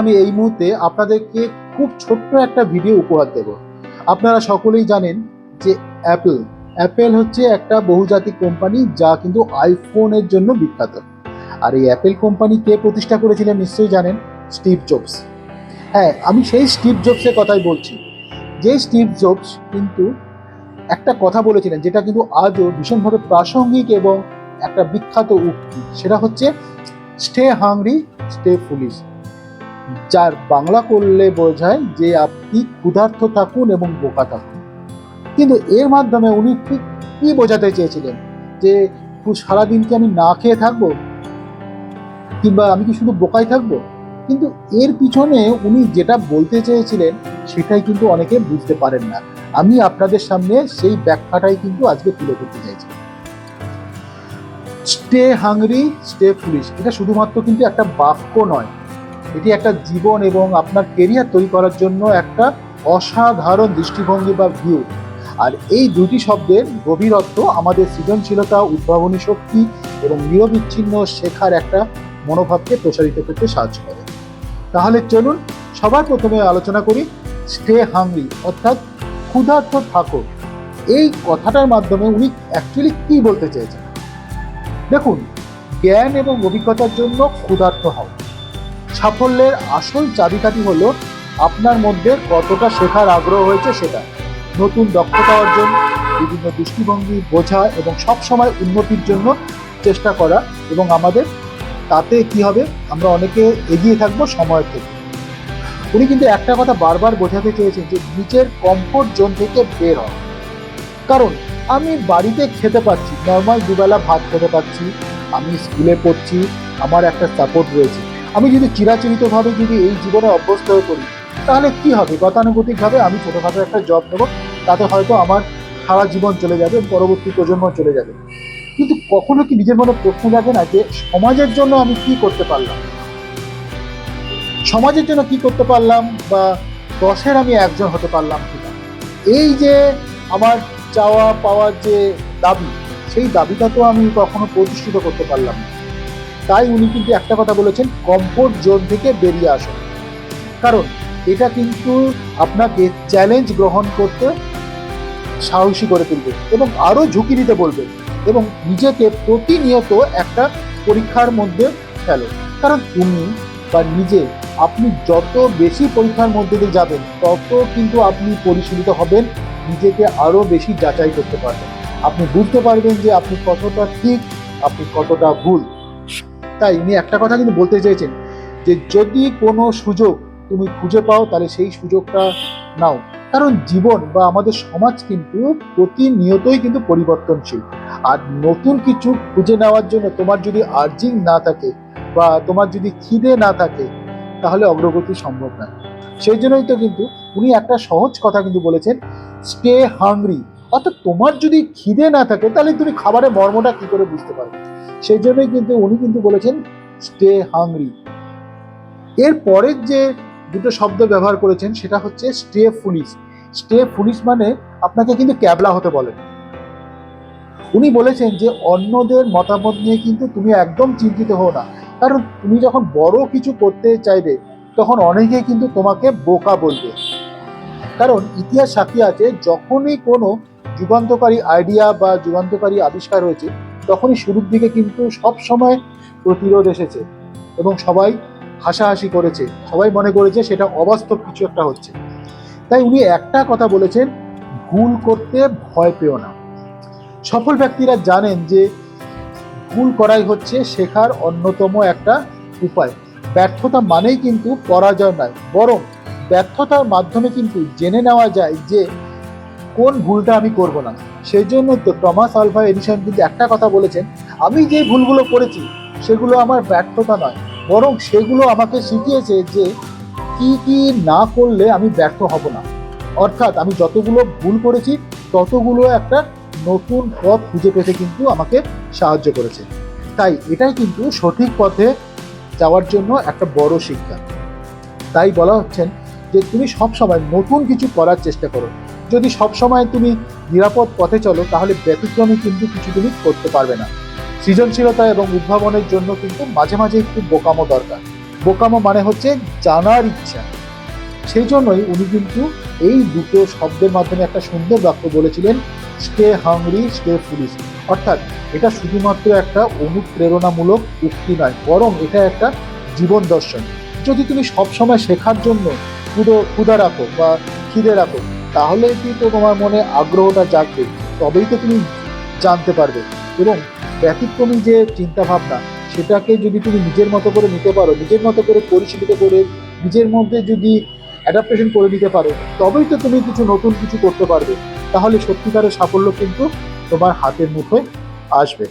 আমি এই মুহূর্তে আপনাদেরকে খুব ছোট্ট একটা ভিডিও উপহার দেব। আপনারা সকলেই জানেন যে অ্যাপেল অ্যাপেল হচ্ছে একটা বহুজাতিক কোম্পানি যা কিন্তু আইফোনের জন্য বিখ্যাত। আর এই অ্যাপেল কোম্পানি কে প্রতিষ্ঠা করেছিলেন নিশ্চয়ই জানেন স্টিভ জবস হ্যাঁ আমি সেই স্টিভ জবসের কথাই বলছি। যে স্টিভ জবস কিন্তু একটা কথা বলেছিলেন যেটা কিন্তু আজও ভীষণভাবে প্রাসঙ্গিক এবং একটা বিখ্যাত উক্তি। সেটা হচ্ছে স্টে হাংরি স্টে ফুলিশ যার বাংলা করলে বোঝায় যে আপনি ক্ষুধার্ত থাকুন এবং বোকা থাকুন। কিন্তু এর মাধ্যমে উনি ঠিক কি বোঝাতে চেয়েছিলেন? যে সারাদিন কি আমি না খেয়ে থাকব? কিংবা আমি কি শুধু বোকাই থাকব? কিন্তু এর পিছনে উনি যেটা বলতে চেয়েছিলেন, সেটাই কিন্তু অনেকে বুঝতে পারেন না। আমি আপনাদের সামনে সেই ব্যাখ্যাটাই কিন্তু আজকে তুলে ধরতে চাইছি। স্টে হাংরি, স্টে ফুলিশ এটা শুধুমাত্র কিন্তু একটা বাক্য নয়। এটি একটা জীবন এবং আপনার কেরিয়ার তৈরি করার জন্য একটা অসাধারণ দৃষ্টিভঙ্গি বা ভিউ আর এই দুটি শব্দের গভীরত্ব আমাদের সৃজনশীলতা, উদ্ভাবনী শক্তি এবং নিরবিচ্ছিন্ন শেখার একটা মনোভাবকে প্রসারিত করতে সাহায্য করে। তাহলে চলুন সবার প্রথমে আলোচনা করি স্টে হাংরি অর্থাৎ ক্ষুধার্ত থাকো এই কথাটার মাধ্যমে উনি অ্যাকচুয়ালি কি বলতে চেয়েছেন? দেখুন, জ্ঞান এবং অভিজ্ঞতার জন্য ক্ষুধার্ত হও। সাফল্যের আসল চাবিকাঠি হলো আপনার মধ্যে কতটা শেখার আগ্রহ হয়েছে সেটা। নতুন দক্ষতা অর্জন, বিভিন্ন দৃষ্টিভঙ্গি বোঝা এবং সবসময় উন্নতির জন্য চেষ্টা করা এবং আমাদের তাতে কি হবে, আমরা অনেকে এগিয়ে থাকব সময় থেকে। উনি কিন্তু একটা কথা বারবার বোঝাতে চেয়েছেন যে নিজের কমফোর্ট জোন থেকে বের হয় কারণ আমি বাড়িতে খেতে পাচ্ছি নর্মাল দুবেলা ভাত খেতে পাচ্ছি আমি স্কুলে পড়ছি, আমার একটা সাপোর্ট রয়েছে। আমি যদি চিরাচরিতভাবে যদি এই জীবনে অভ্যস্ত হয়ে পড়ি, তাহলে কি হবে? গতানুগতিকভাবে আমি ছোটোখাটো একটা জব নেব, তাতে হয়তো আমার সারা জীবন চলে যাবে, পরবর্তী প্রজন্ম চলে যাবে। কিন্তু কখনো কি নিজের মনে প্রশ্ন জাগে না যে সমাজের জন্য আমি কি করতে পারলাম? সমাজের জন্য কি করতে পারলাম বা দশের আমি একজন হতে পারলাম কিনা? এই যে আমার চাওয়া পাওয়ার যে দাবি, সেই দাবিটা তো আমি কখনো প্রতিষ্ঠিত করতে পারলাম না। তাই উনি কিন্তু একটা কথা বলেছেন কমফোর্ট জোন থেকে বেরিয়ে আসুন। কারণ এটা কিন্তু আপনাকে চ্যালেঞ্জ গ্রহণ করতে সাহসী করে তুলবে এবং আরও ঝুঁকি নিতে বলবে এবং নিজেকে প্রতিনিয়ত একটা পরীক্ষার মধ্যে ফেলো। কারণ তুমি বা নিজে আপনি যত বেশি পরীক্ষার মধ্যে দিয়ে যাবেন, তত কিন্তু আপনি পরিশীলিত হবেন, নিজেকে আরও বেশি যাচাই করতে পারবেন। আপনি বুঝতে পারবেন যে আপনি কতটা ঠিক, আপনি কতটা ভুল। তাই উনি একটা কথা কিন্তু বলতে চেয়েছেন যে যদি কোনো সুযোগ তুমি খুঁজে পাও, তাহলে সেই সুযোগটা নাও। কারণ জীবন বা আমাদের সমাজ কিন্তু প্রতিনিয়তই কিন্তু পরিবর্তনশীল। আর নতুন কিছু খুঁজে নেওয়ার জন্য তোমার যদি আর্জিং না থাকে বা তোমার যদি খিদে না থাকে, তাহলে অগ্রগতি সম্ভব নয়। সেই জন্যই তো কিন্তু উনি একটা সহজ কথা কিন্তু বলেছেন স্টে হাংরি অর্থাৎ তোমার যদি খিদে না থাকে, তাহলে তুমি খাবারের মর্মটা কি করে বুঝতে পারবে? সেই জন্যই কিন্তু উনি কিন্তু বলেছেন স্টে হাংরি এর পরের যে দুটো শব্দ ব্যবহার করেছেন, সেটা হচ্ছে স্টে ফুলিশ স্টে ফুলিশ মানে আপনাকে কিন্তু ক্যাবলা হতে বলেন উনি বলেছেন যে, অন্যদের মতামত নিয়ে কিন্তু তুমি একদম চিন্তিত হও না। কারণ তুমি যখন বড় কিছু করতে চাইবে, তখন অনেকেই কিন্তু তোমাকে বোকা বলবে। কারণ ইতিহাস সাক্ষী আছে, যখনই কোনো যুগান্তকারী আইডিয়া বা যুগান্তকারী আবিষ্কার হয়েছে তখনই শুরুর দিকে কিন্তু সব সময় প্রতিরোধ এসেছে এবং সবাই হাসাহাসি করেছে। সবাই মনে করেছে সেটা অবাস্তব কিছু একটা হচ্ছে। তাই উনি একটা কথা বলেছেন, ভুল করতে ভয় পেও না। সফল ব্যক্তিরা জানেন যে ভুল করাই হচ্ছে শেখার অন্যতম একটা উপায়। ব্যর্থতা মানেই কিন্তু পরাজয় নয়, বরং ব্যর্থতার মাধ্যমে কিন্তু জেনে নেওয়া যায় যে কোন ভুলটা আমি করব না। সেই জন্য তো টমাস আলভা এডিসন কিন্তু একটা কথা বলেছেন, আমি যে ভুলগুলো করেছি, সেগুলো আমার ব্যর্থতা নয়, বরং সেগুলো আমাকে শিখিয়েছে যে কি কি না করলে আমি ব্যর্থ হব না। অর্থাৎ আমি যতগুলো ভুল করেছি, ততগুলো একটা নতুন পথ খুঁজে পেতে কিন্তু আমাকে সাহায্য করেছে। তাই এটাই কিন্তু সঠিক পথে যাওয়ার জন্য একটা বড় শিক্ষা। তাই বলা হচ্ছেন যে তুমি সবসময় নতুন কিছু করার চেষ্টা করো। যদি সবসময় তুমি নিরাপদ পথে চলো, তাহলে ব্যতিক্রমী কিন্তু কিছু তুমি করতে পারবে না। সৃজনশীলতা এবং উদ্ভাবনের জন্য কিন্তু মাঝে মাঝে একটু বোকামো দরকার। বোকামো মানে হচ্ছে জানার ইচ্ছা। সেই জন্যই উনি কিন্তু এই দুটো শব্দের মাধ্যমে একটা সুন্দর বাক্য বলেছিলেন, স্টে হাংরি, স্টে ফুলিশ। অর্থাৎ এটা শুধুমাত্র একটা অনুপ্রেরণামূলক উক্তি নয়, বরং এটা একটা জীবন দর্শন। যদি তুমি সবসময় শেখার জন্য ক্ষুদো ক্ষুদা রাখো বা খিদে রাখো তাহলে কিন্তু তোমার মনে আগ্রহটা জাগবে? তবেই তো তুমি জানতে পারবে। এবং ব্যতিক্রমী যে চিন্তা ভাবনা সেটাকে যদি তুমি নিজের মতো করে নিতে পারো, নিজের মতো করে পরিচালিত করে নিজের মধ্যে যদি অ্যাডাপ্টেশন করে নিতে পারো, তবেই তো তুমি কিছু নতুন কিছু করতে পারবে। তাহলে সত্যিকারের সাফল্য কিন্তু তোমার হাতের মুঠোয় আসবে।